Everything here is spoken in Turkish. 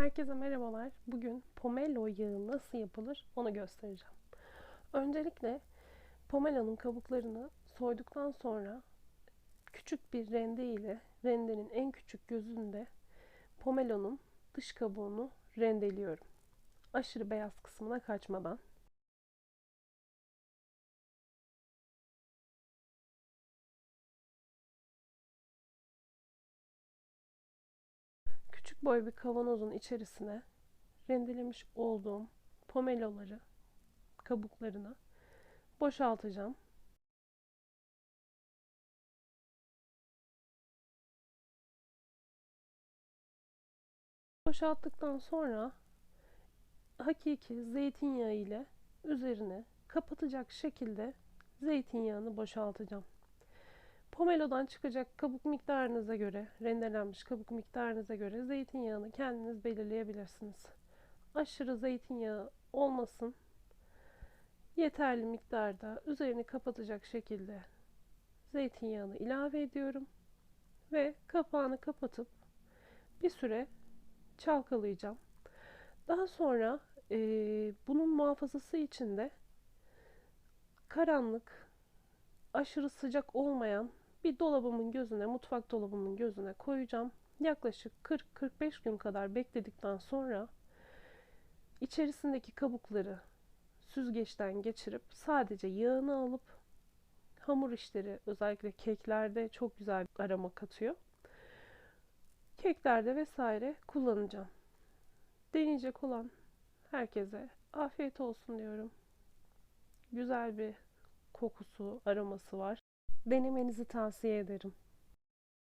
Herkese merhabalar. Bugün pomelo yağı nasıl yapılır onu göstereceğim. Öncelikle pomelonun kabuklarını soyduktan sonra küçük bir rende ile rendenin en küçük gözünde pomelonun dış kabuğunu rendeliyorum. Aşırı beyaz kısmına kaçmadan. Boy bir kavanozun içerisine rendelemiş olduğum pomeloları, kabuklarını boşaltacağım. Boşalttıktan sonra hakiki zeytinyağı ile üzerine kapatacak şekilde zeytinyağını boşaltacağım. Pomelodan çıkacak kabuk miktarınıza göre, rendelenmiş kabuk miktarınıza göre zeytinyağını kendiniz belirleyebilirsiniz. Aşırı zeytinyağı olmasın. Yeterli miktarda üzerini kapatacak şekilde zeytinyağını ilave ediyorum ve kapağını kapatıp bir süre çalkalayacağım. Daha sonra e, bunun muhafazası için de karanlık, aşırı sıcak olmayan bir dolabımın gözüne, mutfak dolabımın gözüne koyacağım. Yaklaşık 40-45 gün kadar bekledikten sonra içerisindeki kabukları süzgeçten geçirip sadece yağını alıp hamur işleri özellikle keklerde çok güzel bir aroma katıyor. Keklerde vesaire kullanacağım. Deneyecek olan herkese afiyet olsun diyorum. Güzel bir kokusu, aroması var. Denemenizi tavsiye ederim.